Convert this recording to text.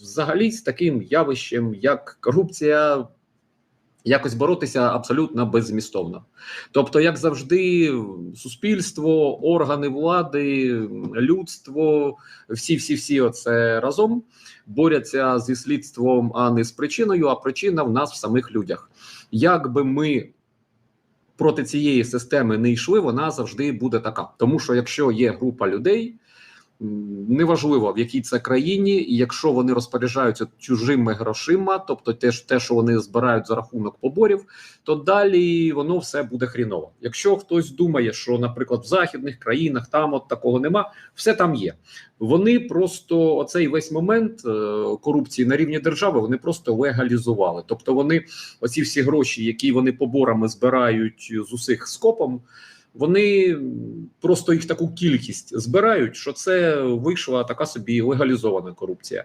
взагалі з таким явищем, як корупція, якось боротися абсолютно беззмістовно. Тобто, як завжди, суспільство, органи влади, людство, всі, всі, всі оце разом борються зі слідством, а не з причиною. А причина в нас в самих людях. Як би ми проти цієї системи не йшли, вона завжди буде така. Тому що якщо є група людей, неважливо в якій це країні, і якщо вони розпоряджаються чужими грошима, тобто те, те, що вони збирають за рахунок поборів, то далі воно все буде хріново. Якщо хтось думає, що, наприклад, в західних країнах там от такого нема, все там є. Вони просто оцей весь момент е, корупції на рівні держави вони просто легалізували. Тобто, вони оці всі гроші, які вони поборами збирають з усіх скопом. Вони просто їх таку кількість збирають, що це вийшла така собі легалізована корупція.